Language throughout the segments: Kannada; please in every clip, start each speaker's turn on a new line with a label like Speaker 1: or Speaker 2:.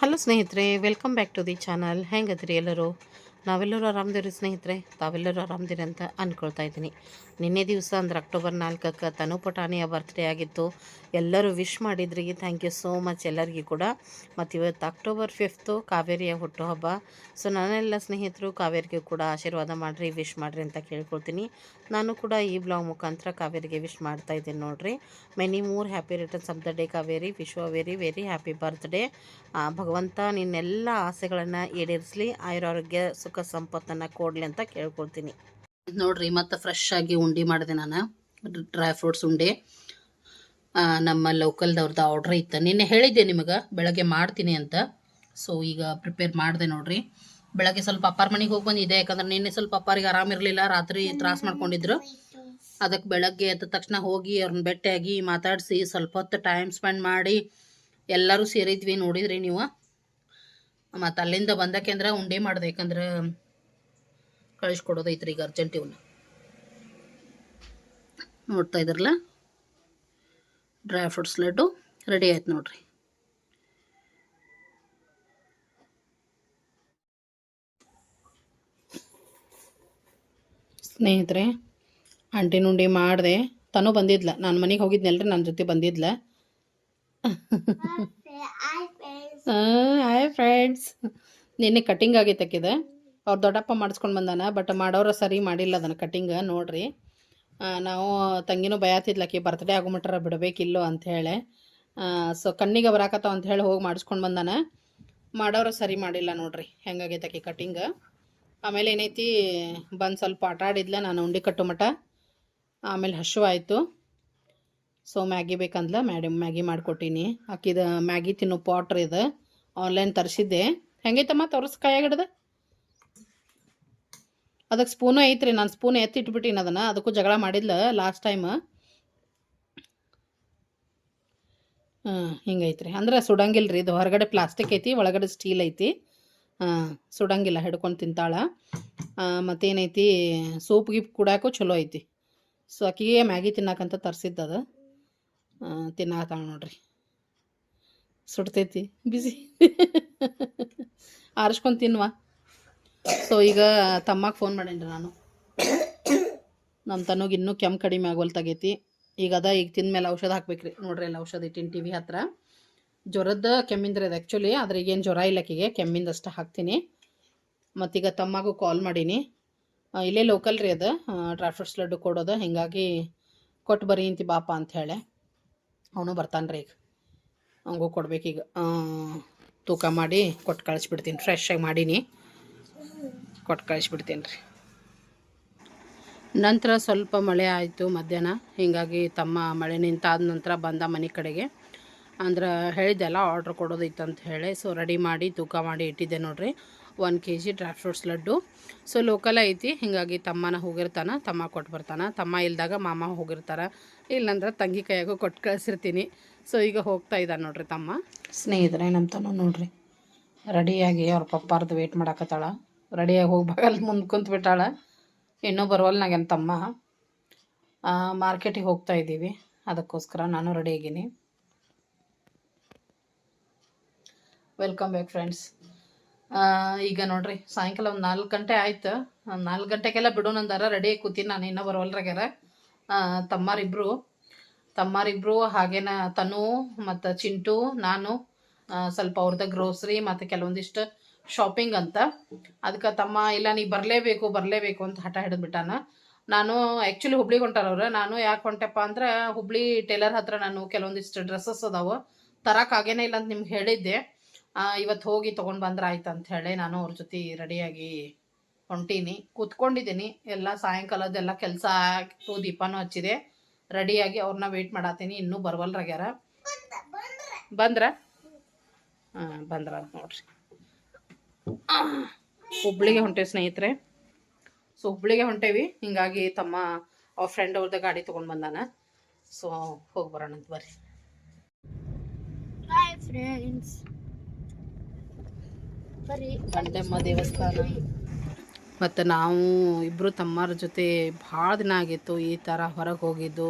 Speaker 1: ಹಲೋ ಸ್ನೇಹಿತರೆ welcome back to the channel ಹೆಂಗದ್ರಿ ಎಲ್ಲರೂ? ನಾವೆಲ್ಲರೂ ಆರಾಮದಿರಿ ಸ್ನೇಹಿತರೆ, ತಾವೆಲ್ಲರೂ ಆರಾಮದಿರಿ ಅಂತ ಅಂದ್ಕೊಳ್ತಾ ಇದ್ದೀನಿ. ನಿನ್ನೆ ದಿವಸ ಅಂದ್ರೆ ಅಕ್ಟೋಬರ್ ನಾಲ್ಕಕ್ಕೆ ತನು ಪಟಾಣಿಯ ಬರ್ತ್ಡೇ ಆಗಿತ್ತು. ಎಲ್ಲರೂ ವಿಶ್ ಮಾಡಿದ್ರಿ. ಥ್ಯಾಂಕ್ ಯು ಸೋ ಮಚ್ ಎಲ್ಲರಿಗೂ ಕೂಡ. ಮತ್ತು ಇವತ್ತು ಅಕ್ಟೋಬರ್ ಫಿಫ್ತು ಕಾವೇರಿಯ ಹುಟ್ಟುಹಬ್ಬ. ಸೊ ನನ್ನೆಲ್ಲ ಸ್ನೇಹಿತರು ಕಾವೇರಿಗೆ ಕೂಡ ಆಶೀರ್ವಾದ ಮಾಡಿರಿ ವಿಶ್ ಮಾಡಿರಿ ಅಂತ ಕೇಳ್ಕೊಳ್ತೀನಿ. ನಾನು ಕೂಡ ಈ ಬ್ಲಾಗ್ ಮುಖಾಂತರ ಕಾವೇರಿಗೆ ವಿಶ್ ಮಾಡ್ತಾ ಇದ್ದೀನಿ ನೋಡಿರಿ. Many more happy returns of the day Kaveri. Wish very very happy birthday ಭಗವಂತ ನಿನ್ನೆಲ್ಲ ಆಸೆಗಳನ್ನು ಈಡೇರಿಸಲಿ. ಆಯುರಾರೋಗ್ಯ ಸುಖ ಸಂಪತ್ತನ್ನು ಕೊಡಲಿ ಅಂತ ಕೇಳ್ಕೊಳ್ತೀನಿ. ನೋಡ್ರಿ, ಮತ್ತೆ ಫ್ರೆಶ್ ಆಗಿ ಉಂಡೆ ಮಾಡಿದೆ ನಾನು. ಡ್ರೈ ಫ್ರೂಟ್ಸ್ ಉಂಡೆ. ನಮ್ಮ ಲೋಕಲ್ದವ್ರದ್ದು ಆರ್ಡ್ರ್ ಇತ್ತು. ನಿನ್ನೆ ಹೇಳಿದ್ದೆ ನಿಮಗೆ, ಬೆಳಗ್ಗೆ ಮಾಡ್ತೀನಿ ಅಂತ. ಸೊ ಈಗ ಪ್ರಿಪೇರ್ ಮಾಡಿದೆ ನೋಡ್ರಿ. ಬೆಳಗ್ಗೆ ಸ್ವಲ್ಪ ಅಪ್ಪಾರ ಮನೆಗೆ ಹೋಗಿ ಬಂದಿದೆ ಯಾಕಂದ್ರೆ ನಿನ್ನೆ ಸ್ವಲ್ಪ ಅಪ್ಪಾರಿಗೆ ಆರಾಮಿರಲಿಲ್ಲ ರಾತ್ರಿ ತ್ರಾಸ ಮಾಡ್ಕೊಂಡಿದ್ರು. ಅದಕ್ಕೆ ಬೆಳಗ್ಗೆ ಎದ್ದ ತಕ್ಷಣ ಹೋಗಿ ಅವ್ರನ್ನ ಭೇಟಿಯಾಗಿ ಮಾತಾಡಿಸಿ, ಸ್ವಲ್ಪ ಹೊತ್ತು ಟೈಮ್ ಸ್ಪೆಂಡ್ ಮಾಡಿ, ಎಲ್ಲರೂ ಸೇರಿದ್ವಿ ನೋಡಿದ್ರಿ ನೀವು. ಮತ್ತು ಅಲ್ಲಿಂದ ಬಂದಕ್ಕೆ ಅಂದ್ರೆ ಉಂಡೆ ಮಾಡಿದೆ, ಯಾಕಂದ್ರೆ ಕಳಿಸ್ಕೊಡೋದೈತ್ರಿ ಈಗ ಅರ್ಜೆಂಟ್ ಇವನ್ನ ನೋಡ್ತಾ ಇದ್ರಲ್ಲ? ಡ್ರೈ ಫ್ರೂಟ್ಸ್ ಲಡ್ಡು ರೆಡಿ ಆಯ್ತು ನೋಡ್ರಿ. ಸ್ನೇಹಿತರೆ ನುಂಡಿ ಮಾಡಿದೆ. ತಾನೂ ಬಂದಿದ್ಲ. ನಾನು ಮನೆಗೆ ಹೋಗಿದ್ನಲ್ರಿ ನನ್ನ ಜೊತೆ ಬಂದಿದ್ಲ. ಹಾಯ್ ಫ್ರೆಂಡ್ಸ್ ನಿನ್ನೆ ಕಟಿಂಗ್ ಆಗೈತೆ ಆಕಿದ. ಅವ್ರ ದೊಡ್ಡಪ್ಪ ಮಾಡಿಸ್ಕೊಂಡು ಬಂದಾನ ಬಟ್ ಮಾಡೋರು ಸರಿ ಮಾಡಿಲ್ಲ ಅದನ್ನು ಕಟಿಂಗ್ ನೋಡ್ರಿ. ನಾವು ತಂಗಿನೂ ಬಯಾತಿದ್ಲ ಆಕಿ ಬರ್ತ್ಡೇ ಆಗೋಮಟ್ರ ಬಿಡಬೇಕಿಲ್ಲೋ ಅಂಥೇಳಿ ಸೊ ಕಣ್ಣಿಗೆ ಬರಾಕತ್ತಾವ ಅಂತ ಹೇಳಿ ಹೋಗಿ ಮಾಡಿಸ್ಕೊಂಡು ಬಂದಾನ. ಮಾಡೋರು ಸರಿ ಮಾಡಿಲ್ಲ ನೋಡ್ರಿ, ಹೆಂಗಾಗೈತೆ ಆಕಿ ಕಟಿಂಗ್ ಆಮೇಲೆ ಏನೈತಿ, ಬಂದು ಸ್ವಲ್ಪ ಆಟ ಆಡಿದ್ಲ ನಾನು ಉಂಡೆ ಕಟ್ಟು ಮಟ ಆಮೇಲೆ ಹಶು ಆಯಿತು ಸೊ ಮ್ಯಾಗಿ ಬೇಕಂದ್ಲ ಮ್ಯಾಡಮ್ ಮ್ಯಾಗಿ ಮಾಡಿಕೊಟ್ಟೀನಿ. ಅಕ್ಕಿದ ಮ್ಯಾಗಿ ತಿನ್ನೋ ಪಾಟ್ರ್ ಇದು. ಆನ್ಲೈನ್ ತರಿಸಿದ್ದೆ. ಹೆಂಗೈತಮ್ಮ, ತೋರಿಸ್ ಕೈಯಾಗಿಡ್ದ? ಅದಕ್ಕೆ ಸ್ಪೂನು ಐತ್ರಿ, ನಾನು ಸ್ಪೂನ್ ಎತ್ತಿಟ್ಬಿಟ್ಟಿನಿ ಅದನ್ನು. ಅದಕ್ಕೂ ಜಗಳ ಮಾಡಿದ್ಲ ಲಾಸ್ಟ್ ಟೈಮ್ ಹಾಂ, ಹಿಂಗೈತ್ರಿ. ಅಂದ್ರೆ ಸುಡಂಗಿಲ್ಲ ರೀ ಇದು ಹೊರಗಡೆ ಪ್ಲಾಸ್ಟಿಕ್ ಐತಿ, ಒಳಗಡೆ ಸ್ಟೀಲ್ ಐತಿ. ಸುಡಂಗಿಲ್ಲ, ಹಿಡ್ಕೊಂಡು ತಿಂತಾಳ. ಮತ್ತೇನೈತಿ, ಸೂಪ್ ಗಿಪ್ ಕುಡಾಕು ಚಲೋ ಐತಿ. ಸೊ ಅಕ್ಕಿಗೆ ಮ್ಯಾಗಿ ತಿನ್ನಾಕಂತ ತರಿಸಿದ್ದದು ತಿನ್ನಾತಾಳ ನೋಡ್ರಿ. ಸುಡ್ತೈತಿ ಬಿಸಿ ಆರಿಸ್ಕೊಂಡು ತಿನ್ವ. ಸೊ ಈಗ ತಮ್ಮಗೆ ಫೋನ್ ಮಾಡೇನ್ರಿ ನಾನು. ನಮ್ಮ ತನಗೆ ಇನ್ನೂ ಕೆಮ್ಮು ಕಡಿಮೆ ಆಗೋಲ್ತಾಗೈತಿ ಈಗ ಅದ, ಈಗ ತಿಂದ್ಮೇಲೆ ಔಷಧ ಹಾಕ್ಬೇಕ್ರಿ. ನೋಡ್ರಿ, ಎಲ್ಲ ಔಷಧ ಇಟ್ಟಿನಿ ಟಿ ವಿ ಹತ್ರ. ಜ್ವರದ ಕೆಮ್ಮಿಂದ್ರೆ ಅದು ಆ್ಯಕ್ಚುಲಿ ಆದ್ರೆ ಈಗೇನು ಜ್ವರ ಇಲ್ಲ ಆಕಿಗೆ. ಕೆಮ್ಮಿಂದ ಅಷ್ಟು ಹಾಕ್ತೀನಿ. ಮತ್ತೀಗ ತಮ್ಮಗೂ ಕಾಲ್ ಮಾಡೀನಿ. ಇಲ್ಲೇ ಲೋಕಲ್ ರೀ ಅದು. ಡ್ರೈ ಲಡ್ಡು ಕೊಡೋದು. ಹೀಗಾಗಿ ಕೊಟ್ಟು ಬರೀ ಇಂತಿ ಬಾಪ ಅಂತ ಹೇಳಿ. ಅವನು ಬರ್ತಾನೆ ರೀ ಈಗ. ಹಂಗೂ ಕೊಡ್ಬೇಕೀಗ ಆ, ತೂಕ ಮಾಡಿ ಕೊಟ್ಟು ಕಳಿಸ್ಬಿಡ್ತೀನಿ. ಫ್ರೆಶ್ ಆಗಿ ಮಾಡೀನಿ. ಕೊಟ್ಟು ಕಳಿಸ್ಬಿಡ್ತೀನಿ ರೀ. ನಂತರ ಸ್ವಲ್ಪ ಮಳೆ ಆಯಿತು ಮಧ್ಯಾಹ್ನ. ಹೀಗಾಗಿ ತಮ್ಮ ಮಳೆ ನಿಂತಾದ ನಂತರ ಬಂದ ಮನೆ ಕಡೆಗೆ. ಅಂದ್ರೆ ಹೇಳಿದ್ದೆಲ್ಲ ಆರ್ಡ್ರ್ ಅಂತ ಹೇಳಿ. ಸೊ ರೆಡಿ ಮಾಡಿ ತೂಕ ಮಾಡಿ ಇಟ್ಟಿದ್ದೆ ನೋಡ್ರಿ. One K G dry fruits laddu. So local ಐತಿ. ಹೀಗಾಗಿ ತಮ್ಮನ ಹೋಗಿರ್ತಾನ, ತಮ್ಮ ಕೊಟ್ಟು ಬರ್ತಾನ. ತಮ್ಮ ಇಲ್ದಾಗ ಮಾಮ ಹೋಗಿರ್ತಾರ. ಇಲ್ಲಂದ್ರೆ ತಂಗಿ ಕೈಯಾಗೂ ಕೊಟ್ಟು ಕಳಿಸಿರ್ತೀನಿ. ಸೊ ಈಗ ಹೋಗ್ತಾ ಇದ್ದಾನೆ ನೋಡ್ರಿ ತಮ್ಮ. ಸ್ನೇಹಿತರೆ, ನಮ್ಮ ತನು ನೋಡ್ರಿ. ರೆಡಿಯಾಗಿ ಅವ್ರ ಪಪ್ಪಾರ್ದು ವೇಟ್ ಮಾಡಾಕತ್ತಾಳ. ರೆಡಿಯಾಗಿ ಹೋಗಿ ಬಗಲ್ ಮುಂದೆ ಕುಂತ್ಬಿಟ್ಟಾಳ ಇನ್ನೂ ಬರುವಲ್ಲ ನಾಗೇನು ತಮ್ಮ? ಮಾರ್ಕೆಟಿಗೆ ಹೋಗ್ತಾ ಇದ್ದೀವಿ. ಅದಕ್ಕೋಸ್ಕರ ನಾನು ರೆಡಿ ವೆಲ್ಕಮ್ ಬ್ಯಾಕ್ ಫ್ರೆಂಡ್ಸ್ ಈಗ ನೋಡ್ರಿ, ಸಾಯಂಕಾಲ ಒಂದು ನಾಲ್ಕು ಗಂಟೆ ಆಯ್ತು. ನಾಲ್ಕು ಗಂಟೆಗೆಲ್ಲ ಬಿಡೋಣಂದಾರ ರೆಡಿ ಕೂತೀನಿ ನಾನು ಇನ್ನೂ ಬರೋಲ್ರಾಗ್ಯಾರ ತಮ್ಮಾರಿಬ್ರು. ತಮ್ಮಾರಿಬ್ರು, ಹಾಗೇನ ತನು ಮತ್ತು ಚಿಂಟು, ನಾನು ಸ್ವಲ್ಪ ಅವ್ರದ್ದು ಗ್ರೋಸ್ರಿ ಮತ್ತು ಕೆಲವೊಂದಿಷ್ಟು ಶಾಪಿಂಗ್ ಅಂತ. ಅದಕ್ಕೆ ತಮ್ಮ, ಇಲ್ಲ ನೀ ಬರಲೇಬೇಕು ಬರಲೇಬೇಕು ಅಂತ ಹಠ ಹಿಡಿದ್ಬಿಟ್ಟಾನ ನಾನು ಆ್ಯಕ್ಚುಲಿ ಹುಬ್ಳಿಗೆ ಹೊಂಟಾರವ್ರು ನಾನು ಯಾಕೆ ಹೊಂಟೆಪ್ಪ ಅಂದ್ರೆ, ಹುಬ್ಳಿ ಟೇಲರ್ ಹತ್ರ ನಾನು ಕೆಲವೊಂದಿಷ್ಟು ಡ್ರೆಸ್ಸಸ್ ಅದಾವ ತರಕ್ಕಾಗೇನೇ ಇಲ್ಲ ಅಂತ ನಿಮ್ಗೆ ಹೇಳಿದ್ದೆ. ಇವತ್ತು ಹೋಗಿ ತೊಗೊಂಡು ಬಂದ್ರೆ ಆಯ್ತು ಅಂತ ಹೇಳಿ ನಾನು ಅವ್ರ ಜೊತೆ ರೆಡಿಯಾಗಿ ಹೊಂಟೀನಿ. ಕೂತ್ಕೊಂಡಿದ್ದೀನಿ ಎಲ್ಲ ಸಾಯಂಕಾಲದೆಲ್ಲ ಕೆಲಸ ಆಯ್ತು, ದೀಪನೂ ಹಚ್ಚಿದೆ. ರೆಡಿಯಾಗಿ ಅವ್ರನ್ನ ವೆಯ್ಟ್ ಮಾಡತ್ತೀನಿ ಇನ್ನೂ ಬರ್ವಲ್ರಾಗ್ಯಾರ ಬಂದ್ರ? ಹಾಂ, ಬಂದ್ರ ಅಂತ ನೋಡ್ರಿ. ಹುಬ್ಳಿಗೆ ಹೊಂಟೇವಿ ಸ್ನೇಹಿತರೆ. ಸೊ ಹುಬ್ಳಿಗೆ ಹೊಂಟೇವಿ. ಹಿಂಗಾಗಿ ತಮ್ಮ, ಅವ್ರ ಫ್ರೆಂಡ್ ಅವ್ರದ್ದು ಗಾಡಿ ತೊಗೊಂಡು ಬಂದಾನ. ಸೊ ಹೋಗಿ ಬರೋಣ ಅಂತ ಬರ್ರಿ
Speaker 2: ಫ್ರೆಂಡ್ಸ್
Speaker 1: ಬಂಡೆಮ್ಮ ದೇವಸ್ಥಾನ. ಮತ್ತು ನಾವು ಇಬ್ಬರು ತಮ್ಮರ ಜೊತೆ ಭಾಳ ದಿನ ಆಗಿತ್ತು ಈ ಥರ ಹೊರಗೆ ಹೋಗಿದ್ದು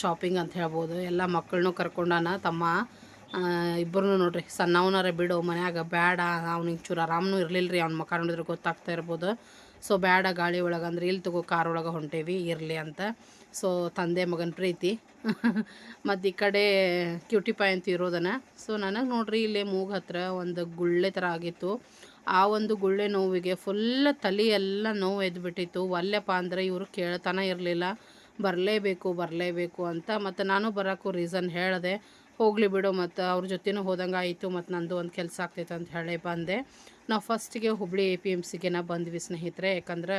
Speaker 1: ಶಾಪಿಂಗ್ ಅಂತ ಹೇಳ್ಬೋದು. ಎಲ್ಲ ಮಕ್ಕಳನ್ನೂ ಕರ್ಕೊಂಡಾನ ತಮ್ಮ. ಇಬ್ಬರು ನೋಡ್ರಿ ಸಣ್ಣವನಾರ ಬಿಡು, ಮನ್ಯಾಗ ಬೇಡ ಅವ್ನಿಗೆ ಚೂರು ಆರಾಮನೂ ಇರಲಿಲ್ಲ ರೀ ಅವ್ನ ಮಕ್ಕ ಗೊತ್ತಾಗ್ತಾ ಇರ್ಬೋದು. ಸೊ ಬೇಡ ಗಾಳಿ ಒಳಗೆ ಅಂದ್ರೆ ಇಲ್ಲಿ ತಗೋ ಕಾರ್ ಒಳಗೆ ಹೊಂಟೇವಿ, ಇರಲಿ ಅಂತ. ಸೊ ತಂದೆ ಮಗನ ಪ್ರೀತಿ. ಮತ್ತು ಈ ಕಡೆ ಕ್ಯೂಟಿ ಪಾಯ್ ಅಂತ ಇರೋದನ್ನ ಸೊ ನನಗೆ ನೋಡ್ರಿ ಇಲ್ಲಿ ಮೂಗು ಹತ್ರ ಒಂದು ಗುಳ್ಳೆ ಥರ ಆಗಿತ್ತು. ಆ ಒಂದು ಗುಳ್ಳೆ ನೋವಿಗೆ ಫುಲ್ ತಲೆ ಎಲ್ಲ ನೋವು ಎದ್ಬಿಟ್ಟಿತ್ತು. ಒಲ್ಲೆಪ್ಪ ಅಂದರೆ ಇವರು ಕೇಳ್ತಾನೆ ಇರಲಿಲ್ಲ. ಬರಲೇಬೇಕು ಬರಲೇಬೇಕು ಅಂತ. ಮತ್ತು ನಾನು ಬರೋಕ್ಕೂ ರೀಸನ್ ಹೇಳಿದೆ. ಹೋಗಲಿ ಬಿಡು ಮತ್ತು ಅವ್ರ ಜೊತೆನೂ ಹೋದಂಗೆ ಆಯಿತು ಮತ್ತು ನಂದು ಒಂದು ಕೆಲಸ ಆಗ್ತೈತೆ ಅಂತ ಹೇಳಿ ಬಂದೆ. ನಾವು ಫಸ್ಟಿಗೆ ಹುಬ್ಳಿ ಎ ಪಿ ಎಂ ಸಿಗೆನ ಬಂದ್ವಿ ಸ್ನೇಹಿತರೆ. ಯಾಕಂದ್ರೆ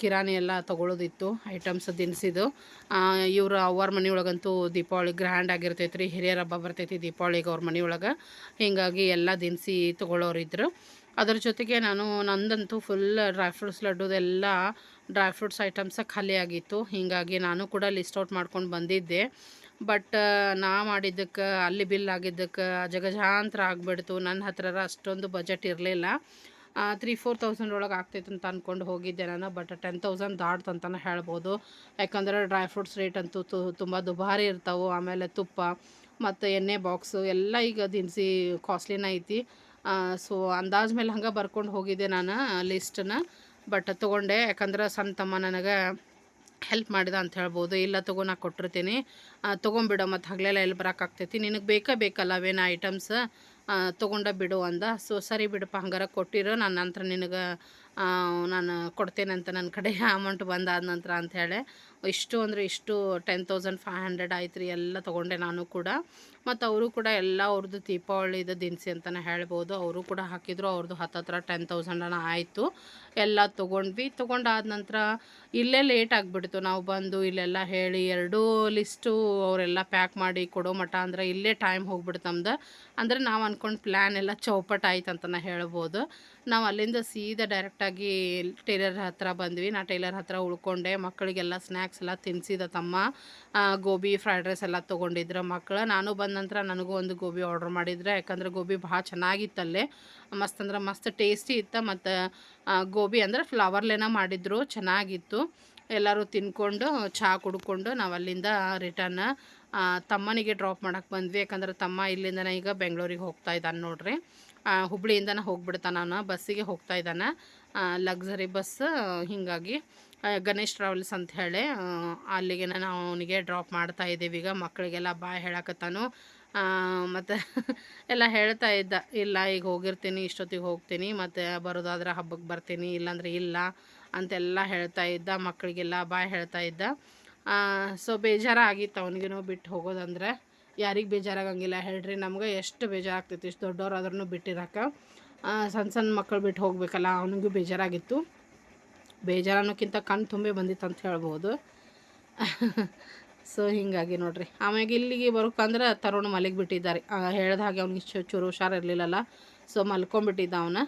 Speaker 1: ಕಿರಾಣಿ ಎಲ್ಲ ತೊಗೊಳೋದಿತ್ತು ಐಟಮ್ಸ್ ದಿನಸಿದು ಇವರು ಅವ್ರ ಮನೆಯೊಳಗಂತೂ ದೀಪಾವಳಿ ಗ್ರ್ಯಾಂಡ್ ಆಗಿರ್ತೈತೆ ರೀ ಹಿರಿಯರ ಹಬ್ಬ ಬರ್ತೈತಿ ದೀಪಾವಳಿಗೆ ಅವ್ರ ಮನೆಯೊಳಗೆ. ಹೀಗಾಗಿ ಎಲ್ಲ ದಿನಸಿ ತೊಗೊಳೋರಿದ್ರು ಅದ್ರ ಜೊತೆಗೆ ನಾನು, ನಂದಂತೂ ಫುಲ್ ಡ್ರೈ ಫ್ರೂಟ್ಸ್ ಲಡ್ಡುದೆಲ್ಲ ಡ್ರೈ ಫ್ರೂಟ್ಸ್ ಐಟಮ್ಸ ಖಾಲಿ ಆಗಿತ್ತು. ಹೀಗಾಗಿ ನಾನು ಕೂಡ ಲಿಸ್ಟ್ ಔಟ್ ಮಾಡ್ಕೊಂಡು ಬಂದಿದ್ದೆ. ಬಟ್ ನಾ ಮಾಡಿದ್ದಕ್ಕೆ, ಅಲ್ಲಿ ಬಿಲ್ ಆಗಿದ್ದಕ್ಕೆ ಜಗಜಾಂತರ ಆಗಿಬಿಡ್ತು. ನನ್ನ ಹತ್ರ ಅಷ್ಟೊಂದು ಬಜೆಟ್ ಇರಲಿಲ್ಲ. ತ್ರೀ ಫೋರ್ ತೌಸಂಡ್ ಒಳಗೆ ಆಗ್ತೈತೆ ಅಂತ ಅಂದ್ಕೊಂಡು ಹೋಗಿದ್ದೆ ನಾನು. ಬಟ್ ಟೆನ್ ತೌಸಂಡ್ ದಾಟ್ತಂತಲೇ ಹೇಳ್ಬೋದು. ಯಾಕಂದ್ರೆ ಡ್ರೈ ಫ್ರೂಟ್ಸ್ ರೇಟ್ ಅಂತೂ ತುಂಬ ದುಬಾರಿ ಇರ್ತಾವೆ. ಆಮೇಲೆ ತುಪ್ಪ, ಮತ್ತು ಎಣ್ಣೆ ಬಾಕ್ಸು ಎಲ್ಲ ಈಗ ದಿನಸಿ ಕಾಸ್ಟ್ಲಿನ ಐತಿ. ಸೊ ಅಂದಾಜ್ ಮೇಲೆ ಹಂಗೆ ಬರ್ಕೊಂಡು ಹೋಗಿದ್ದೆ ನಾನು ಲಿಸ್ಟನ್ನ ಬಟ್ ತೊಗೊಂಡೆ. ಯಾಕಂದ್ರೆ ಸಣ್ಣ ತಮ್ಮ ನನಗೆ ಹೆಲ್ಪ್ ಮಾಡಿದ ಅಂತ ಹೇಳ್ಬೋದು. ಇಲ್ಲ ತಗೋ, ನಾ ಕೊಟ್ಟಿರ್ತೀನಿ. ತೊಗೊಂಬಿಡು ಮತ್ತು ಹಗಲೆಲ್ಲ ಎಲ್ಲಿ ಬರೋಕ್ಕಾಗ್ತೈತಿ ನಿನಗೆ ಬೇಕೇ ಬೇಕಲ್ಲ ಅವೇನು ಐಟಮ್ಸ್ ತೊಗೊಂಡ ಬಿಡು ಅಂದ. ಸೊ ಸರಿ ಬಿಡಪ್ಪ, ಹಂಗಾರ ಕೊಟ್ಟಿರೋ. ನಾನು ನಂತರ ನಿನಗೆ ನಾನು ಕೊಡ್ತೇನೆ ಅಂತ ನನ್ನ ಕಡೆ ಅಮೌಂಟ್ ಬಂದಾದ ನಂತರ ಅಂತ ಹೇಳಿ. ಇಷ್ಟು ಅಂದರೆ ಇಷ್ಟು ಟೆನ್ ತೌಸಂಡ್ ಫೈವ್ ಹಂಡ್ರೆಡ್ ಆಯ್ತು ರೀ ಎಲ್ಲ ತೊಗೊಂಡೆ ನಾನು ಕೂಡ. ಮತ್ತು ಅವರು ಕೂಡ ಎಲ್ಲ ಅವ್ರದ್ದು ದೀಪಾವಳಿದು ದಿನಸಿ ಅಂತಲೇ ಹೇಳ್ಬೋದು. ಅವರು ಕೂಡ ಹಾಕಿದ್ರು ಅವ್ರದ್ದು ಹತ್ತತ್ರ ಟೆನ್ ತೌಸಂಡನ ಆಯಿತು. ಎಲ್ಲ ತೊಗೊಂಡ್ವಿ. ತೊಗೊಂಡಾದ ನಂತರ ಇಲ್ಲೇ ಲೇಟ್ ಆಗಿಬಿಡ್ತು. ನಾವು ಬಂದು ಇಲ್ಲೆಲ್ಲ ಹೇಳಿ ಎರಡೂ ಲಿಸ್ಟು ಅವರೆಲ್ಲ ಪ್ಯಾಕ್ ಮಾಡಿ ಕೊಡೋ ಮಠ ಅಂದ್ರೆ ಇಲ್ಲೇ ಟೈಮ್ ಹೋಗ್ಬಿಡ್ತು ನಮ್ದು. ಅಂದರೆ ನಾವು ಅಂದ್ಕೊಂಡು ಪ್ಲ್ಯಾನ್ ಎಲ್ಲ ಚೌಪಟ್ ಆಯ್ತು ಅಂತಲೇ ಹೇಳ್ಬೋದು. ನಾವು ಅಲ್ಲಿಂದ ಸೀದಾ ಡೈರೆಕ್ಟಾಗಿ ಟೈಲರ್ ಹತ್ರ ಬಂದ್ವಿ. ನಾ ಟೈಲರ್ ಹತ್ರ ಉಳ್ಕೊಂಡೆ. ಮಕ್ಕಳಿಗೆಲ್ಲ ಸ್ನ್ಯಾಕ್ಸ್ ಎಲ್ಲ ತಿನ್ಸಿದ ತಮ್ಮ. ಗೋಬಿ ಫ್ರೈಡ್ ರೈಸ್ ಎಲ್ಲ ತೊಗೊಂಡಿದ್ರು ಮಕ್ಕಳು ನಾನು ಬಂದ ನಂತರ ನನಗೂ ಒಂದು ಗೋಬಿ ಆರ್ಡ್ರ್ ಮಾಡಿದ್ರೆ. ಯಾಕಂದ್ರೆ ಗೋಬಿ ಭಾಳ ಚೆನ್ನಾಗಿತ್ತಲ್ಲೇ ಮಸ್ತ್ ಅಂದ್ರೆ ಮಸ್ತ್ ಟೇಸ್ಟಿ ಇತ್ತು. ಮತ್ತು ಗೋಬಿ ಅಂದರೆ ಫ್ಲವರ್ಲೇನ ಮಾಡಿದ್ರು. ಚೆನ್ನಾಗಿತ್ತು. ಎಲ್ಲರೂ ತಿನ್ಕೊಂಡು ಚಹಾ ಕುಡ್ಕೊಂಡು ನಾವು ಅಲ್ಲಿಂದ ರಿಟರ್ನ್ ತಮ್ಮನಿಗೆ ಡ್ರಾಪ್ ಮಾಡೋಕ್ಕೆ ಬಂದ್ವಿ. ಯಾಕಂದ್ರೆ ತಮ್ಮ ಇಲ್ಲಿಂದನೇ ಈಗ ಬೆಂಗಳೂರಿಗೆ ಹೋಗ್ತಾ ಇದ್ದಾನೆ ನೋಡ್ರಿ. ಹುಬ್ಳಿಯಿಂದನೇ ಹೋಗ್ಬಿಡ್ತಾನೆ ಅವನು. ಬಸ್ಸಿಗೆ ಹೋಗ್ತಾ ಇದ್ದಾನೆ. ಲಕ್ಸರಿ ಬಸ್ ಹೀಗಾಗಿ ಗಣೇಶ್ ಟ್ರಾವೆಲ್ಸ್ ಅಂತ ಹೇಳಿ ಅಲ್ಲಿಗೆ ನಾವು ಅವನಿಗೆ ಡ್ರಾಪ್ ಮಾಡ್ತಾ ಇದ್ದೀವಿ. ಈಗ ಮಕ್ಕಳಿಗೆಲ್ಲ ಬಾಯ್ ಹೇಳಕತ್ತಾನು. ಮತ್ತು ಎಲ್ಲ ಹೇಳ್ತಾ ಇದ್ದ, ಇಲ್ಲ, ಈಗ ಹೋಗಿರ್ತೀನಿ, ಇಷ್ಟೊತ್ತಿಗೆ ಹೋಗ್ತೀನಿ, ಮತ್ತು ಬರೋದಾದ್ರೆ ಹಬ್ಬಕ್ಕೆ ಬರ್ತೀನಿ, ಇಲ್ಲಾಂದ್ರೆ ಇಲ್ಲ ಅಂತೆಲ್ಲ ಹೇಳ್ತಾ ಇದ್ದ, ಮಕ್ಕಳಿಗೆಲ್ಲ ಬಾಯ್ ಹೇಳ್ತಾ ಇದ್ದ. ಸೊ ಬೇಜಾರಾಗಿತ್ತು ಅವನಿಗೂ ಬಿಟ್ಟು ಹೋಗೋದಂದ್ರೆ. ಯಾರಿಗೆ ಬೇಜಾರಾಗಂಗಿಲ್ಲ. ಹೇಳ್ರಿ ನಮ್ಗೆ ಎಷ್ಟು ಬೇಜಾರಾಗ್ತೈತಿ, ಇಷ್ಟು ದೊಡ್ಡವ್ರಾದ್ರೂ ಬಿಟ್ಟಿರಕ್ಕೆ ಸಣ್ಣ ಸಣ್ಣ ಮಕ್ಕಳು ಬಿಟ್ಟು ಹೋಗಬೇಕಲ್ಲ, ಅವನಿಗೂ ಬೇಜಾರಾಗಿತ್ತು. ಬೇಜಾರನ್ನೋಕ್ಕಿಂತ ಕಣ್ಣು ತುಂಬಿ ಬಂದಿತ್ತು ಅಂತ ಹೇಳ್ಬೋದು. ಸೊ, ಹೀಗಾಗಿ ನೋಡ್ರಿ. ಆಮ್ಯಾಗ ಇಲ್ಲಿಗೆ ಬರೋಕ್ಕಂದ್ರೆ ತರುಣ್ ಮಲಗಿ ಬಿಟ್ಟಿದ್ದಾರೆ. ಹೇಳ್ದ ಹಾಗೆ ಅವ್ನಿಗೆ ಚೂರು ಹುಷಾರಿರಲಿಲ್ಲಲ್ಲ ಸೊ ಮಲ್ಕೊಂಬಿಟ್ಟಿದ್ದ ಅವನ.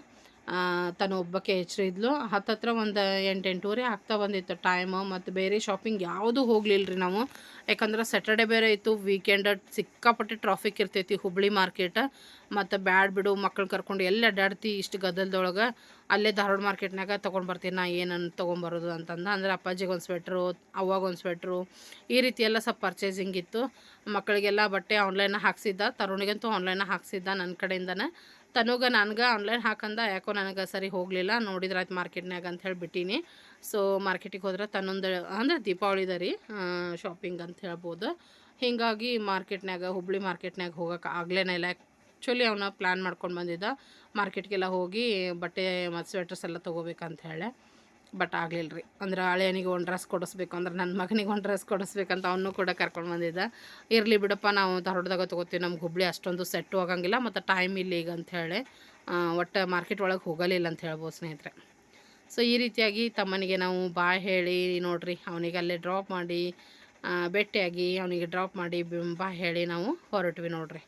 Speaker 1: ತನ್ನ ಒಬ್ಬಕ್ಕೆ ಹೆಚ್ಚರಿದ್ಲು ಹತ್ತತ್ರ ಒಂದು ಎಂಟೆಂಟೂವರೆ ಆಗ್ತಾ ಬಂದಿತ್ತು ಟೈಮು ಮತ್ತು ಬೇರೆ ಶಾಪಿಂಗ್ ಯಾವುದೂ ಹೋಗ್ಲಿಲ್ಲ ರೀ ನಾವು. ಯಾಕಂದ್ರೆ ಸ್ಯಾಟರ್ಡೆ ಬೇರೆ ಇತ್ತು ವೀಕೆಂಡ್ ಸಿಕ್ಕಾಪಟ್ಟೆ ಟ್ರಾಫಿಕ್ ಇರ್ತೈತಿ ಹುಬ್ಳಿ ಮಾರ್ಕೆಟ್ ಮತ್ತು ಬ್ಯಾಡ್ ಬಿಡು ಮಕ್ಕಳು ಕರ್ಕೊಂಡು ಎಲ್ಲಿ ಅಡ್ಡಾಡ್ತಿ ಇಷ್ಟು ಗದ್ದಲದೊಳಗೆ, ಅಲ್ಲೇ ಧಾರವಾಡ ಮಾರ್ಕೆಟ್ನಾಗ ತೊಗೊಂಡು ಬರ್ತೀನಿ, ನಾ ಏನನ್ನು ತೊಗೊಂಬರೋದು ಅಂತಂದ. ಅಂದ್ರೆ ಅಪ್ಪಾಜಿಗೆ ಒಂದು ಸ್ವೆಟ್ರು ಅವ್ವಾಗ ಒಂದು ಸ್ವೆಟ್ರು ಈ ರೀತಿ ಎಲ್ಲ ಸ್ವಲ್ಪ ಪರ್ಚೇಸಿಂಗ್ ಇತ್ತು. ಮಕ್ಕಳಿಗೆಲ್ಲ ಬಟ್ಟೆ ಆನ್ಲೈನ್ ಹಾಕ್ಸಿದ್ದ, ತರುಣಿಗಂತೂ ಆನ್ಲೈನ್ ಹಾಕ್ಸಿದ್ದ ನನ್ನ ಕಡೆಯಿಂದನೇ. ತನುಗ ನನಗೆ ಆನ್ಲೈನ್ ಹಾಕಂದ ಯಾಕೋ ನನಗೆ ಸರಿ ಹೋಗಲಿಲ್ಲ, ನೋಡಿದ್ರೆ ಆಯ್ತು ಮಾರ್ಕೆಟ್ನಾಗ ಅಂತ ಹೇಳಿ ಬಿಟ್ಟೀನಿ ಸೊ ಮಾರ್ಕೆಟಿಗೆ ಹೋದ್ರೆ ತನ್ನೊಂದು, ಅಂದರೆ ದೀಪಾವಳಿದ ರೀ ಶಾಪಿಂಗ್ ಅಂತ ಹೇಳ್ಬೋದು. ಹೀಗಾಗಿ ಮಾರ್ಕೆಟ್ನಾಗ ಹುಬ್ಳಿ ಮಾರ್ಕೆಟ್ನಾಗ ಹೋಗೋಕೆ ಆಗ್ಲೇನೇ ಇಲ್ಲ. ಆ್ಯಕ್ಚುಲಿ ಅವನ ಪ್ಲ್ಯಾನ್ ಮಾಡ್ಕೊಂಡು ಬಂದಿದ್ದ. ಮಾರ್ಕೆಟ್ಗೆಲ್ಲ ಹೋಗಿ ಬಟ್ಟೆ, ಮತ್ತು ಸ್ವೆಟರ್ಸ್ ಎಲ್ಲ ತೊಗೋಬೇಕಂತ ಹೇಳಿ ಬಟ್ ಆಗಲಿಲ್ಲ ರೀ. ಅಂದ್ರೆ ಹಳೆಯನಿಗೆ ಒಂದು ಡ್ರೆಸ್ ಕೊಡಿಸ್ಬೇಕು, ಅಂದ್ರೆ ನನ್ನ ಮಗನಿಗೆ ಒಂದು ಡ್ರೆಸ್ ಕೊಡಿಸ್ಬೇಕಂತ ಅವನು ಕೂಡ ಕರ್ಕೊಂಡು ಬಂದಿದ್ದ. ಇರಲಿ ಬಿಡಪ್ಪ, ನಾವು ಧಾರವಾಡದಾಗ ತೊಗೋತೀವಿ ನಮ್ಗೆ ಹುಬ್ಳಿ ಅಷ್ಟೊಂದು ಸೆಟ್ ಹೋಗಂಗಿಲ್ಲ ಮತ್ತು ಟೈಮ್ ಇಲ್ಲ ಈಗ ಅಂತ ಹೇಳಿ ಒಟ್ಟು ಮಾರ್ಕೆಟ್ ಒಳಗೆ ಹೋಗಲಿಲ್ಲ ಅಂತ ಹೇಳ್ಬೋದು ಸ್ನೇಹಿತರೆ. ಸೊ ಈ ರೀತಿಯಾಗಿ ತಮ್ಮನಿಗೆ ನಾವು ಬಾಯ್ ಹೇಳಿ ನೋಡ್ರಿ, ಅವನಿಗೆ ಅಲ್ಲೇ ಡ್ರಾಪ್ ಮಾಡಿ ಭೇಟಿಯಾಗಿ ಅವನಿಗೆ ಡ್ರಾಪ್ ಮಾಡಿ ಬಾ ಹೇಳಿ ನಾವು ಹೊರಟ್ವಿ ನೋಡ್ರಿ.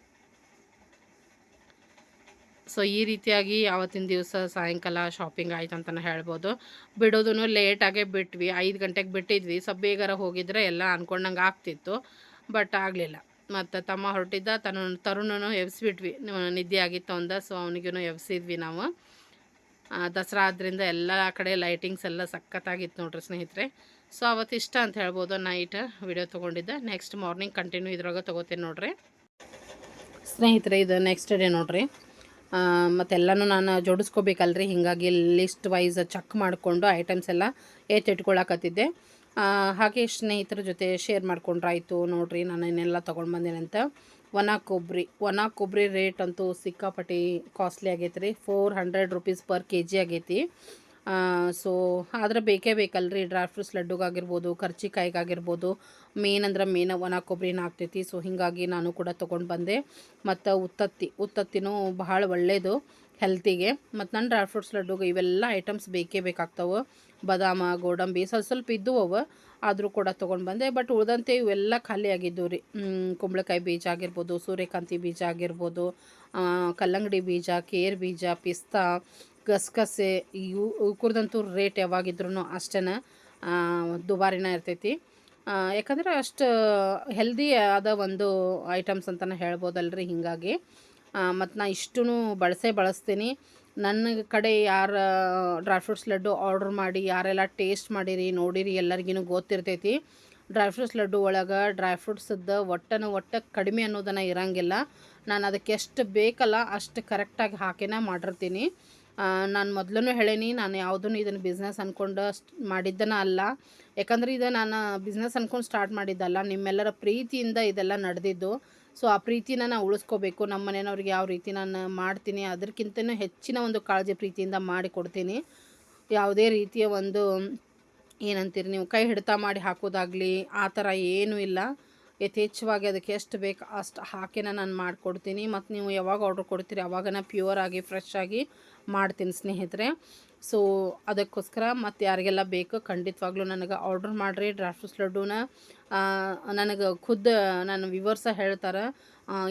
Speaker 1: ಸೊ ಈ ರೀತಿಯಾಗಿ ಆವತ್ತಿನ ದಿವಸ ಸಾಯಂಕಾಲ ಶಾಪಿಂಗ್ ಆಯ್ತು ಅಂತಲೇ ಹೇಳ್ಬೋದು. ಬಿಡೋದೂ ಲೇಟಾಗೆ ಬಿಟ್ವಿ. ಐದು ಗಂಟೆಗೆ ಬಿಟ್ಟಿದ್ವಿ. ಸೊ ಬೇಗರ ಹೋಗಿದ್ರೆ ಎಲ್ಲ ಅಂದ್ಕೊಂಡಂಗೆ ಆಗ್ತಿತ್ತು. ಬಟ್ ಆಗಲಿಲ್ಲ. ಮತ್ತು ತಮ್ಮ ಹೊರಟಿದ್ದ ತನು, ತರುಣನು ಎಬ್ಸಿಬಿಟ್ವಿ. ನಿದ್ದೆ ಆಗಿತ್ತು ಅಂದ. ಸೊ ಅವನಿಗೂ ಎಬ್ಸಿದ್ವಿ ನಾವು. ದಸರಾ ಆದ್ದರಿಂದ ಎಲ್ಲ ಕಡೆ ಲೈಟಿಂಗ್ಸ್ ಎಲ್ಲ ಸಖತ್ತಾಗಿತ್ತು ನೋಡ್ರಿ ಸ್ನೇಹಿತರೆ. ಸೊ ಅವತ್ತು ಇಷ್ಟ ಅಂತ ಹೇಳ್ಬೋದು. ನೈಟ್ ವಿಡಿಯೋ ತೊಗೊಂಡಿದ್ದೆ. ನೆಕ್ಸ್ಟ್ ಮಾರ್ನಿಂಗ್ ಕಂಟಿನ್ಯೂ ಇದ್ರಾಗ ತೊಗೋತೀನಿ ನೋಡ್ರಿ. ಸ್ನೇಹಿತರೆ, ಇದು ನೆಕ್ಸ್ಟ್ ಡೇ ನೋಡ್ರಿ. ಮತ್ತೆಲ್ಲನೂ ನಾನು ಜೋಡಿಸ್ಕೋಬೇಕಲ್ರಿ. ಹೀಗಾಗಿ ಲಿಸ್ಟ್ ವೈಸ್ ಚೆಕ್ ಮಾಡಿಕೊಂಡು ಐಟಮ್ಸ್ ಎಲ್ಲ ಏತಿಟ್ಕೊಳಕತ್ತಿದ್ದೆ ಆ, ಹಾಗೆ ಸ್ನೇಹಿತರ ಜೊತೆ ಶೇರ್ ಮಾಡ್ಕೊಂಡ್ರಾಯಿತು. ನೋಡ್ರಿ ನಾನು ಇನ್ನೆಲ್ಲ ತೊಗೊಂಡು ಬಂದೇನಂತ ಒಣ ಕೊಬ್ಬರಿ ಒಣ ಕೊಬ್ಬರಿ ರೇಟ್ ಅಂತೂ ಸಿಕ್ಕಾಪಟ್ಟಿ ಕಾಸ್ಟ್ಲಿ ಆಗೈತೆ ರೀ four hundred rupees per K G ಆಗೈತಿ. ಸೊ ಆದ್ರೆ ಬೇಕೇ ಬೇಕಲ್ರಿ ಡ್ರೈ ಫ್ರೂಟ್ಸ್ ಲಡ್ಡುಗಾಗಿರ್ಬೋದು, ಕರ್ಚಿಕಾಯಿಗಾಗಿರ್ಬೋದು ಮೇನ್ ಅಂದ್ರೆ ಮೇನ್ ಒಣ ಕೊಬ್ಬರಿನ ಆಗ್ತೈತಿ. ಸೊ ಹೀಗಾಗಿ ನಾನು ಕೂಡ ತೊಗೊಂಡು ಬಂದೆ. ಮತ್ತು ಉತ್ತತ್ತಿ, ಉತ್ತತ್ತಿನೂ ಬಹಳ ಒಳ್ಳೆಯದು ಹೆಲ್ತಿಗೆ ಮತ್ತು ನನ್ನ ಡ್ರೈ ಫ್ರೂಟ್ಸ್ ಲಡ್ಡುಗೆ ಇವೆಲ್ಲ ಐಟಮ್ಸ್ ಬೇಕೇ ಬೇಕಾಗ್ತವೆ. ಬಾದಾಮ, ಗೋಡಂಬಿ ಸ್ವಲ್ಪ ಸ್ವಲ್ಪ ಇದ್ದು ಅವ ಆದರೂ ಕೂಡ ತೊಗೊಂಡು ಬಂದೆ. ಬಟ್ ಉಳಿದಂತೆ ಇವೆಲ್ಲ ಖಾಲಿ ಆಗಿದ್ದು ರೀ. ಕುಂಬಳಕಾಯಿ ಬೀಜ ಆಗಿರ್ಬೋದು, ಸೂರ್ಯಕಾಂತಿ ಬೀಜ ಆಗಿರ್ಬೋದು ಕಲ್ಲಂಗಡಿ ಬೀಜ, ಕೇರ್ ಬೀಜ, ಪಿಸ್ತಾ ಗಸಗಸೆ, ಇವು ಕುರ್ದಂತೂ ರೇಟ್ ಯಾವಾಗಿದ್ರೂ ಅಷ್ಟೇ ದುಬಾರಿನ ಇರ್ತೈತಿ. ಯಾಕಂದ್ರೆ ಅಷ್ಟು ಹೆಲ್ದಿ ಆದ ಒಂದು ಐಟಮ್ಸ್ ಅಂತಲೇ ಹೇಳ್ಬೋದಲ್ರಿ ಹೀಗಾಗಿ. ಮತ್ತು ನಾ ಇಷ್ಟೂ ಬಳಸೇ ಬಳಸ್ತೀನಿ. ನನ್ನ ಕಡೆ ಯಾರು ಡ್ರೈ ಫ್ರೂಟ್ಸ್ ಲಡ್ಡು ಆರ್ಡ್ರ್ ಮಾಡಿ, ಯಾರೆಲ್ಲ ಟೇಸ್ಟ್ ಮಾಡಿರಿ, ನೋಡಿರಿ ಎಲ್ಲರಿಗೂ ಗೊತ್ತಿರ್ತೈತಿ. ಡ್ರೈ ಫ್ರೂಟ್ಸ್ ಲಡ್ಡು ಒಳಗೆ ಡ್ರೈ ಫ್ರೂಟ್ಸದ್ದು ಒಟ್ಟನ ಒಟ್ಟು ಕಡಿಮೆ ಅನ್ನೋದನ್ನು ಇರಂಗಿಲ್ಲ. ನಾನು ಅದಕ್ಕೆ ಎಷ್ಟು ಬೇಕಲ್ಲ ಅಷ್ಟು ಕರೆಕ್ಟಾಗಿ ಹಾಕಿನೇ ಮಾಡಿರ್ತೀನಿ. ನಾನು ಮೊದಲೂ ಹೇಳೀನಿ, ನಾನು ಯಾವುದೂ ಇದನ್ನು ಬಿಸ್ನೆಸ್ ಅಂದ್ಕೊಂಡು ಮಾಡಿದ್ದನ ಅಲ್ಲ. ಯಾಕಂದರೆ ಇದು ನಾನು ಬಿಸ್ನೆಸ್ ಅಂದ್ಕೊಂಡು ಸ್ಟಾರ್ಟ್ ಮಾಡಿದ್ದಲ್ಲ, ನಿಮ್ಮೆಲ್ಲರ ಪ್ರೀತಿಯಿಂದ ಇದೆಲ್ಲ ನಡೆದಿದ್ದು. ಸೊ ಆ ಪ್ರೀತಿನ ನಾನು ಉಳಿಸ್ಕೋಬೇಕು. ನಮ್ಮ ಮನೆಯವ್ರಿಗೆ ಯಾವ ರೀತಿ ನಾನು ಮಾಡ್ತೀನಿ ಅದಕ್ಕಿಂತನೂ ಹೆಚ್ಚಿನ ಒಂದು ಕಾಳಜಿ ಪ್ರೀತಿಯಿಂದ ಮಾಡಿಕೊಡ್ತೀನಿ ಯಾವುದೇ ರೀತಿಯ ಒಂದು, ಏನಂತೀರಿ ನೀವು, ಕೈ ಹಿಡಿತ ಮಾಡಿ ಹಾಕೋದಾಗಲಿ, ಆ ಥರ ಏನೂ ಇಲ್ಲ. ಯಥೇಚ್ಛವಾಗಿ ಅದಕ್ಕೆ ಎಷ್ಟು ಬೇಕು ಅಷ್ಟು ಹಾಕಿನ ನಾನು ಮಾಡಿಕೊಡ್ತೀನಿ. ಮತ್ತು ನೀವು ಯಾವಾಗ ಆರ್ಡ್ರ್ ಕೊಡ್ತೀರಿ ಅವಾಗನ ಪ್ಯೂರ್ ಆಗಿ ಫ್ರೆಶ್ ಆಗಿ ಮಾಡ್ತೀನಿ ಸ್ನೇಹಿತರೆ. ಸೊ ಅದಕ್ಕೋಸ್ಕರ ಮತ್ತು ಯಾರಿಗೆಲ್ಲ ಬೇಕು ಖಂಡಿತವಾಗ್ಲೂ ನನಗೆ ಆರ್ಡ್ರ್ ಮಾಡಿರಿ. ಡ್ರೈ ಫ್ರೂಟ್ಸ್ ಲಡ್ಡುನ ನನಗೆ ಖುದ್ದು ನನ್ನ ವಿವರ್ಸ ಹೇಳ್ತಾರೆ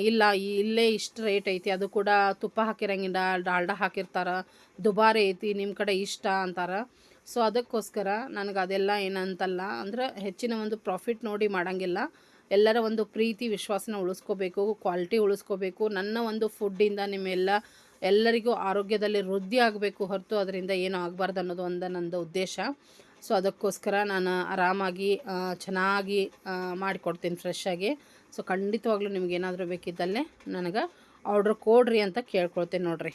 Speaker 1: ಇಲ್ಲ ಇಲ್ಲೇ ಇಷ್ಟು ರೇಟ್ ಐತಿ, ಅದು ಕೂಡ ತುಪ್ಪ ಹಾಕಿರಂಗಿಲ್ಲ ಡಾಲ್ಡಾ ಹಾಕಿರ್ತಾರೆ, ದುಬಾರಿ ಐತಿ ನಿಮ್ಮ ಕಡೆ ಇಷ್ಟ ಅಂತಾರೆ. ಸೊ ಅದಕ್ಕೋಸ್ಕರ ನನಗೆ ಅದೆಲ್ಲ ಏನಂತಲ್ಲ, ಅಂದ್ರೆ ಹೆಚ್ಚಿನ ಒಂದು ಪ್ರಾಫಿಟ್ ನೋಡಿ ಮಾಡೋಂಗಿಲ್ಲ. ಎಲ್ಲರ ಒಂದು ಪ್ರೀತಿ, ವಿಶ್ವಾಸನ ಉಳಿಸ್ಕೋಬೇಕು ಕ್ವಾಲಿಟಿ ಉಳಿಸ್ಕೋಬೇಕು. ನನ್ನ ಒಂದು ಫುಡ್ಡಿಂದ ನಿಮ್ಮೆಲ್ಲ ಎಲ್ಲರಿಗೂ ಆರೋಗ್ಯದಲ್ಲಿ ವೃದ್ಧಿ ಆಗಬೇಕು ಹೊರತು ಅದರಿಂದ ಏನೂ ಆಗಬಾರ್ದು ಅನ್ನೋದು ಒಂದು ನನ್ನದು ಉದ್ದೇಶ. ಸೊ ಅದಕ್ಕೋಸ್ಕರ ನಾನು ಆರಾಮಾಗಿ ಚೆನ್ನಾಗಿ ಮಾಡಿಕೊಡ್ತೀನಿ ಫ್ರೆಶ್ಶಾಗಿ ಸೊ ಖಂಡಿತವಾಗ್ಲೂ ನಿಮ್ಗೆ ಏನಾದರೂ ಬೇಕಿದ್ದಲ್ಲೇ ನನಗೆ ಆರ್ಡ್ರ್ ಕೊಡ್ರಿ ಅಂತ ಕೇಳ್ಕೊಳ್ತೀನಿ ನೋಡಿರಿ.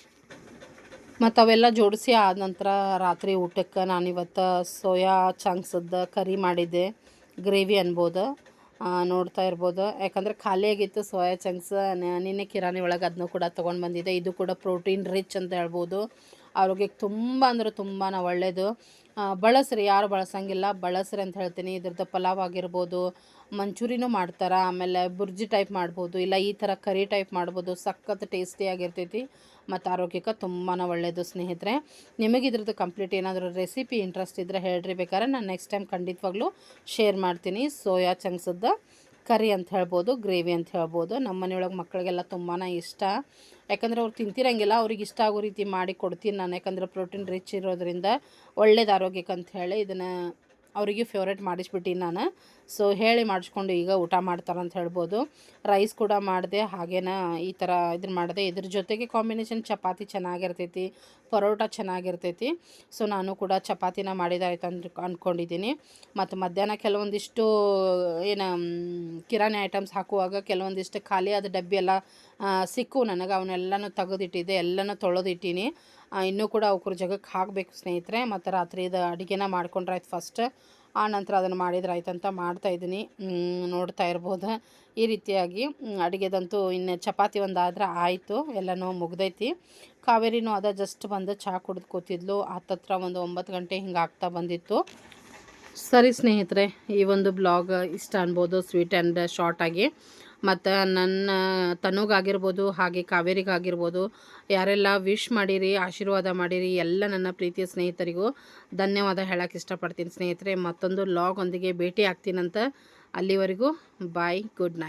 Speaker 1: ಮತ್ತು ಅವೆಲ್ಲ ಜೋಡಿಸಿ ಆದ ನಂತರ ರಾತ್ರಿ ಊಟಕ್ಕೆ ನಾನಿವತ್ತು ಸೋಯಾ ಚಾಂಗ್ಸದ್ದು ಕರಿ ಮಾಡಿದ್ದೆ. ಗ್ರೇವಿ ಅನ್ಬೋದು. ನೋಡ್ತಾ ಇರ್ಬೋದು. ಯಾಕಂದರೆ ಖಾಲಿಯಾಗಿತ್ತು ಸೋಯಾ ಚಂಕ್ಸ್ ನಿನ್ನೆ ಕಿರಾಣಿ ಒಳಗೆ ಅದನ್ನು ಕೂಡ ತೊಗೊಂಡು ಬಂದಿದೆ. ಇದು ಕೂಡ ಪ್ರೋಟೀನ್ ರಿಚ್ ಅಂತ ಹೇಳ್ಬೋದು. ಆರೋಗ್ಯಕ್ಕೆ ತುಂಬ ಅಂದರೆ ತುಂಬಾ ಒಳ್ಳೆಯದು ಬಳಸ್ರಿ, ಯಾರು ಬಳಸಂಗಿಲ್ಲ, ಬಳಸ್ರಿ ಅಂತ ಹೇಳ್ತೀನಿ. ಇದ್ರದ್ದು ಪಲಾವ್ ಆಗಿರ್ಬೋದು ಮಂಚೂರಿನೂ ಮಾಡ್ತಾರೆ? ಆಮೇಲೆ ಬುರ್ಜಿ ಟೈಪ್ ಮಾಡ್ಬೋದು, ಇಲ್ಲ ಈ ಥರ ಕರಿ ಟೈಪ್ ಮಾಡ್ಬೋದು, ಸಖತ್ ಟೇಸ್ಟಿಯಾಗಿರ್ತೈತಿ ಮತ್ತು ಆರೋಗ್ಯಕ್ಕೆ ತುಂಬಾ ಒಳ್ಳೆಯದು ಸ್ನೇಹಿತರೆ. ನಿಮಗೆ ಇದ್ರದ್ದು ಕಂಪ್ಲೀಟ್ ಏನಾದರೂ ರೆಸಿಪಿ ಇಂಟ್ರೆಸ್ಟ್ ಇದ್ದರೆ ಹೇಳ್ರಿ, ಬೇಕಾದ್ರೆ ನಾನು ನೆಕ್ಸ್ಟ್ ಟೈಮ್ ಖಂಡಿತವಾಗ್ಲೂ ಶೇರ್ ಮಾಡ್ತೀನಿ. ಸೋಯಾ ಚಂಕ್ಸದ್ದು ಕರಿ ಅಂತ ಹೇಳ್ಬೋದು ಗ್ರೇವಿ ಅಂತ ಹೇಳ್ಬೋದು. ನಮ್ಮ ಮನೆಯೊಳಗೆ ಮಕ್ಕಳಿಗೆಲ್ಲ ತುಂಬಾ ಇಷ್ಟ. ಯಾಕಂದರೆ ಅವ್ರು ತಿಂತಿರಂಗಿಲ್ಲ, ಅವ್ರಿಗೆ ಇಷ್ಟ ಆಗೋ ರೀತಿ ಮಾಡಿ ಕೊಡ್ತೀನಿ ನಾನು. ಯಾಕಂದರೆ ಪ್ರೋಟೀನ್ ರಿಚ್ ಇರೋದ್ರಿಂದ ಒಳ್ಳೇದು ಆರೋಗ್ಯಕ್ಕೆ ಅಂತ ಹೇಳಿ ಇದನ್ನು ಅವರಿಗೆ ಫೇವ್ರೇಟ್ ಮಾಡಿಸ್ಬಿಟ್ಟಿನಿ ನಾನು. ಸೊ ಹೇಳಿ ಮಾಡಿಸ್ಕೊಂಡು ಈಗ ಊಟ ಮಾಡ್ತಾರಂತ ಹೇಳ್ಬೋದು. ರೈಸ್ ಕೂಡ ಮಾಡಿದೆ, ಹಾಗೇನ ಈ ಥರ ಇದನ್ನ ಮಾಡಿದೆ. ಇದ್ರ ಜೊತೆಗೆ ಕಾಂಬಿನೇಷನ್ ಚಪಾತಿ ಚೆನ್ನಾಗಿರ್ತೈತಿ, ಪರೋಟ ಚೆನ್ನಾಗಿರ್ತೈತಿ. ಸೊ ನಾನು ಕೂಡ ಚಪಾತಿನ ಮಾಡಿದಾಯ್ತು ಅಂತ ಅಂದ್ಕೊಂಡಿದ್ದೀನಿ ಮತ್ತು ಮಧ್ಯಾಹ್ನ ಕೆಲವೊಂದಿಷ್ಟು, ಏನು ಕಿರಾಣಿ ಐಟಮ್ಸ್ ಹಾಕುವಾಗ ಕೆಲವೊಂದಿಷ್ಟು ಖಾಲಿ ಡಬ್ಬಿ ಎಲ್ಲ ಸಿಕ್ಕು ನನಗೆ. ಅವನ್ನೆಲ್ಲನೂ ತೆಗೆದಿಟ್ಟಿದ್ದೆ, ಎಲ್ಲನೂ ತೊಳೆದಿಟ್ಟೀನಿ. ಇನ್ನೂ ಕೂಡ ಅವ್ರ ಜಗಕ್ಕೆ ಹಾಕಬೇಕು ಸ್ನೇಹಿತರೆ, ಮತ್ತು ರಾತ್ರಿ ಇದು ಅಡುಗೆನ ಮಾಡ್ಕೊಂಡ್ರಾಯ್ತು ಫಸ್ಟ್ ಆ, ನಂತರ ಅದನ್ನು ಮಾಡಿದ್ರೆ ಆಯ್ತು ಅಂತ ಮಾಡ್ತಾಯಿದ್ದೀನಿ ನೋಡ್ತಾ ಇರ್ಬೋದು. ಈ ರೀತಿಯಾಗಿ ಅಡುಗೆದಂತೂ ಇನ್ನು ಚಪಾತಿ ಒಂದು ಆದ್ರೆ ಆಯಿತು, ಎಲ್ಲನೂ ಮುಗ್ದೈತಿ. ಕಾವೇರಿನೂ ಅದ ಜಸ್ಟ್ ಬಂದು ಚಹಾ ಕುಡಿದು ಕೂತಿದ್ಲು. ಹತ್ತತ್ರ ಒಂದು ಒಂಬತ್ತು ಗಂಟೆ ಹಿಂಗೆ ಆಗ್ತಾ ಬಂದಿತ್ತು. ಸರಿ ಸ್ನೇಹಿತರೆ, ಈ ಒಂದು ಬ್ಲಾಗ್ ಇಷ್ಟ ಅನ್ಬೋದು ಸ್ವೀಟ್ ಆ್ಯಂಡ್ ಶಾರ್ಟಾಗಿ ಮತ್ತು ನನ್ನ ತನುಗಾಗಿರ್ಬೋದು, ಹಾಗೆ ಕಾವೇರಿಗಾಗಿರ್ಬೋದು, ಯಾರೆಲ್ಲ ವಿಶ್ ಮಾಡಿರಿ, ಆಶೀರ್ವಾದ ಮಾಡಿರಿ, ಎಲ್ಲ ನನ್ನ ಪ್ರೀತಿಯ ಸ್ನೇಹಿತರಿಗೂ ಧನ್ಯವಾದ ಹೇಳಕ್ಕೆ ಇಷ್ಟಪಡ್ತೀನಿ ಸ್ನೇಹಿತರೆ. ಮತ್ತೊಂದು ಲಾಗೊಂದಿಗೆ ಭೇಟಿ ಆಗ್ತೀನಂತ ಅಲ್ಲಿವರೆಗೂ ಬಾಯ್ ಗುಡ್ ನೈಟ್